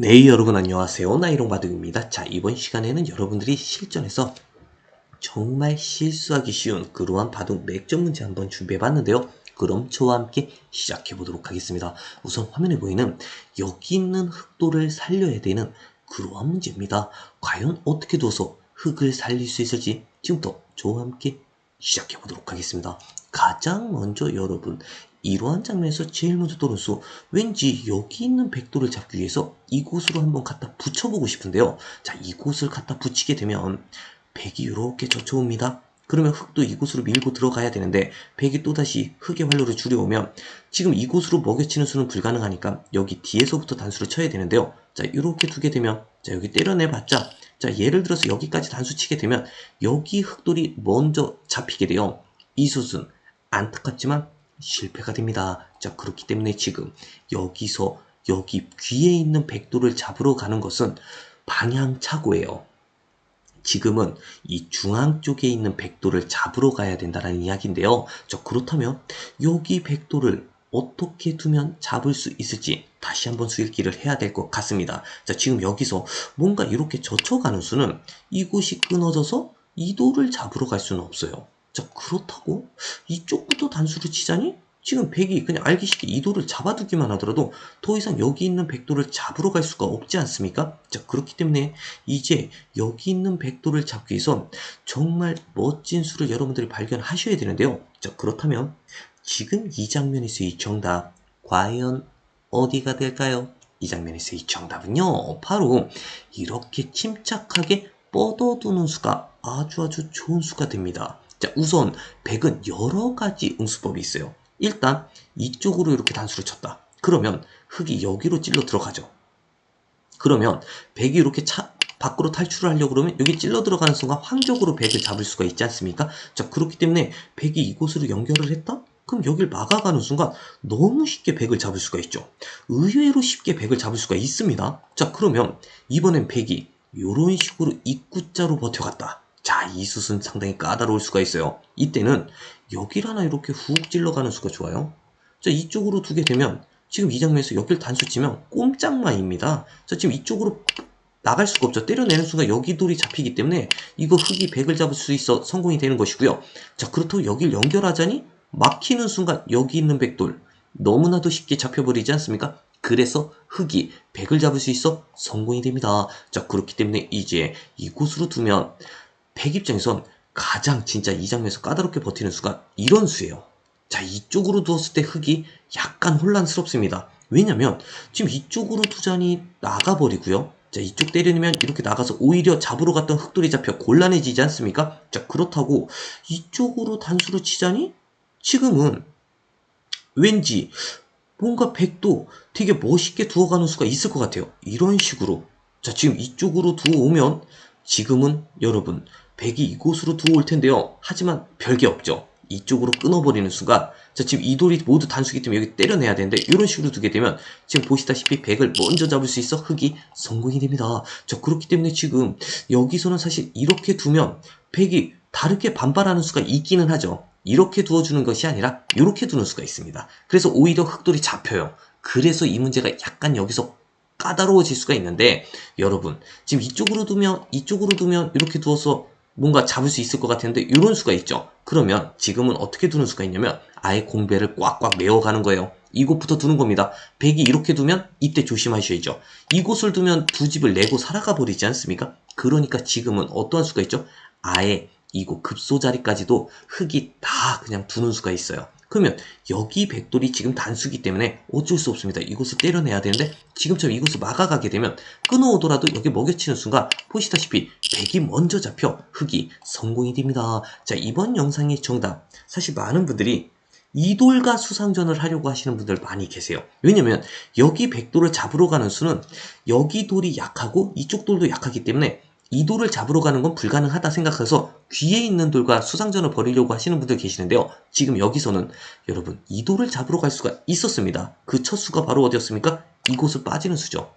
네 여러분 안녕하세요. 나이롱 바둑입니다. 자 이번 시간에는 여러분들이 실전에서 정말 실수하기 쉬운 그러한 바둑 맥점 문제 한번 준비해 봤는데요. 그럼 저와 함께 시작해 보도록 하겠습니다. 우선 화면에 보이는 여기 있는 흑도를 살려야 되는 그러한 문제입니다. 과연 어떻게 둬서 흑을 살릴 수 있을지 지금부터 저와 함께 시작해 보도록 하겠습니다 가장 먼저 여러분 이러한 장면에서 제일 먼저 떠오른 수 왠지 여기 있는 백도를 잡기 위해서 이곳으로 한번 갖다 붙여보고 싶은데요. 자, 이곳을 갖다 붙이게 되면 백이 이렇게 젖혀옵니다. 그러면 흑도 이곳으로 밀고 들어가야 되는데 백이 또다시 흑의 활로를 줄여오면 지금 이곳으로 먹여치는 수는 불가능하니까 여기 뒤에서부터 단수를 쳐야 되는데요. 자, 이렇게 두게 되면 자, 여기 때려내봤자 자, 예를 들어서 여기까지 단수 치게 되면 여기 흑돌이 먼저 잡히게 돼요. 이 숫은 안타깝지만 실패가 됩니다. 자, 그렇기 때문에 지금 여기서 여기 귀에 있는 백도를 잡으러 가는 것은 방향차고예요. 지금은 이 중앙 쪽에 있는 백도를 잡으러 가야 된다는 이야기인데요. 자, 그렇다면 여기 백도를 어떻게 두면 잡을 수 있을지 다시 한번 수일기를 해야 될 것 같습니다. 자, 지금 여기서 뭔가 이렇게 젖혀가는 수는 이곳이 끊어져서 이 돌을 잡으러 갈 수는 없어요. 자, 그렇다고 이쪽부터 단수를 치자니? 지금 백이 그냥 알기 쉽게 이 돌을 잡아두기만 하더라도 더 이상 여기 있는 백도를 잡으러 갈 수가 없지 않습니까? 자, 그렇기 때문에 이제 여기 있는 백도를 잡기 위해선 정말 멋진 수를 여러분들이 발견하셔야 되는데요. 자, 그렇다면 지금 이 장면에서 이 정답 과연 어디가 될까요? 이 장면에서 이 정답은요. 바로 이렇게 침착하게 뻗어두는 수가 아주 아주 좋은 수가 됩니다. 자, 우선 100은 여러 가지 응수법이 있어요. 일단 이쪽으로 이렇게 단수를 쳤다. 그러면 흙이 여기로 찔러 들어가죠. 그러면 100이 이렇게 차, 밖으로 탈출을 하려고 그러면 여기 찔러 들어가는 순간 황적으로 100을 잡을 수가 있지 않습니까? 자, 그렇기 때문에 100이 이곳으로 연결을 했다? 그럼 여길 막아가는 순간 너무 쉽게 100을 잡을 수가 있죠. 의외로 쉽게 100을 잡을 수가 있습니다. 자, 그러면 이번엔 100이 이런 식으로 입구자로 버텨갔다. 자, 이 숫은 상당히 까다로울 수가 있어요. 이때는 여길 하나 이렇게 훅 찔러가는 수가 좋아요. 자, 이쪽으로 두게 되면 지금 이 장면에서 여길 단수 치면 꼼짝마입니다. 자, 지금 이쪽으로 나갈 수가 없죠. 때려내는 순간 여기 돌이 잡히기 때문에 이거 흙이 100을 잡을 수 있어 성공이 되는 것이고요. 자, 그렇다고 여길 연결하자니 막히는 순간 여기 있는 백돌 너무나도 쉽게 잡혀버리지 않습니까? 그래서 흙이 100을 잡을 수 있어 성공이 됩니다. 자, 그렇기 때문에 이제 이곳으로 두면 100 입장에선 가장 진짜 이 장면에서 까다롭게 버티는 수가 이런 수예요. 자, 이쪽으로 두었을 때 흙이 약간 혼란스럽습니다. 왜냐면 지금 이쪽으로 두자니 나가버리고요. 자, 이쪽 때리면 이렇게 나가서 오히려 잡으러 갔던 흑돌이 잡혀 곤란해지지 않습니까? 자, 그렇다고 이쪽으로 단수를 치자니 지금은 왠지 뭔가 백도 되게 멋있게 두어가는 수가 있을 것 같아요. 이런 식으로. 자, 지금 이쪽으로 두어오면 지금은 여러분 백이 이곳으로 두어올 텐데요. 하지만 별게 없죠. 이쪽으로 끊어버리는 수가 자 지금 이 돌이 모두 단수기 때문에 여기 때려내야 되는데 이런 식으로 두게 되면 지금 보시다시피 백을 먼저 잡을 수 있어 흙이 성공이 됩니다. 자 그렇기 때문에 지금 여기서는 사실 이렇게 두면 백이 다르게 반발하는 수가 있기는 하죠. 이렇게 두어주는 것이 아니라 이렇게 두는 수가 있습니다. 그래서 오히려 흑돌이 잡혀요. 그래서 이 문제가 약간 여기서 까다로워질 수가 있는데 여러분 지금 이쪽으로 두면 이쪽으로 두면 이렇게 두어서 뭔가 잡을 수 있을 것 같은데 이런 수가 있죠. 그러면 지금은 어떻게 두는 수가 있냐면 아예 공배를 꽉꽉 메워가는 거예요. 이곳부터 두는 겁니다. 백이 이렇게 두면 이때 조심하셔야죠. 이곳을 두면 두 집을 내고 살아가 버리지 않습니까? 그러니까 지금은 어떠한 수가 있죠? 아예 이곳 급소 자리까지도 흙이 다 그냥 두는 수가 있어요. 그러면 여기 백돌이 지금 단수기 때문에 어쩔 수 없습니다. 이곳을 때려내야 되는데 지금처럼 이곳을 막아가게 되면 끊어오더라도 여기 먹여치는 순간 보시다시피 백이 먼저 잡혀 흙이 성공이 됩니다. 자 이번 영상의 정답 사실 많은 분들이 이돌과 수상전을 하려고 하시는 분들 많이 계세요. 왜냐면 여기 백돌을 잡으러 가는 수는 여기 돌이 약하고 이쪽 돌도 약하기 때문에 이 돌을 잡으러 가는 건 불가능하다 생각해서 귀에 있는 돌과 수상전을 벌이려고 하시는 분들 계시는데요. 지금 여기서는 여러분 이 돌을 잡으러 갈 수가 있었습니다. 그 첫 수가 바로 어디였습니까? 이곳을 빠지는 수죠.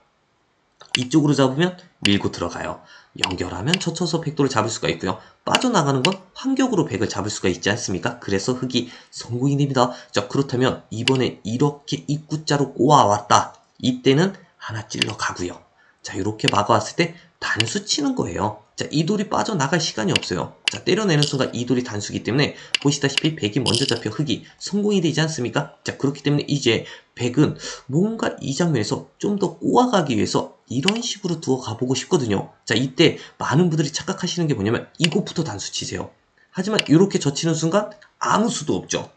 이쪽으로 잡으면 밀고 들어가요. 연결하면 젖혀서 백도를 잡을 수가 있고요. 빠져나가는 건 환격으로 백을 잡을 수가 있지 않습니까? 그래서 흙이 성공이 됩니다. 자 그렇다면 이번에 이렇게 입구자로 꼬아왔다. 이때는 하나 찔러 가고요. 자, 이렇게 막아왔을 때 단수 치는 거예요. 자, 이 돌이 빠져나갈 시간이 없어요. 자, 때려내는 순간 이 돌이 단수기 때문에 보시다시피 백이 먼저 잡혀 흑이 성공이 되지 않습니까? 자, 그렇기 때문에 이제 백은 뭔가 이 장면에서 좀 더 꼬아가기 위해서 이런 식으로 두어 가보고 싶거든요. 자, 이때 많은 분들이 착각하시는 게 뭐냐면 이곳부터 단수 치세요. 하지만 이렇게 젖히는 순간 아무 수도 없죠.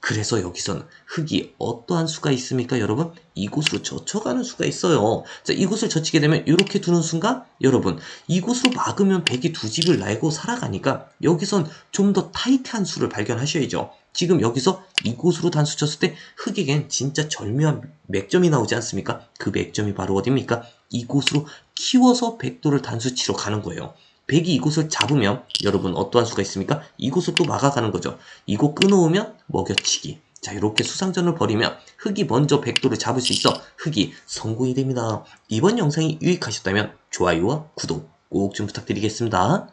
그래서 여기선 흙이 어떠한 수가 있습니까, 여러분? 이곳으로 젖혀가는 수가 있어요. 자, 이곳을 젖히게 되면 이렇게 두는 순간, 여러분, 이곳으로 막으면 백이 두 집을 날고 살아가니까 여기선 좀 더 타이트한 수를 발견하셔야죠. 지금 여기서 이곳으로 단수 쳤을 때 흙에겐 진짜 절묘한 맥점이 나오지 않습니까? 그 맥점이 바로 어딥니까? 이곳으로 키워서 백도를 단수 치러 가는 거예요. 백이 이곳을 잡으면 여러분 어떠한 수가 있습니까? 이곳을 또 막아가는 거죠. 이곳 끊어오면 먹여치기. 자 이렇게 수상전을 벌이면 흑이 먼저 백도를 잡을 수 있어 흑이 성공이 됩니다. 이번 영상이 유익하셨다면 좋아요와 구독 꼭 좀 부탁드리겠습니다.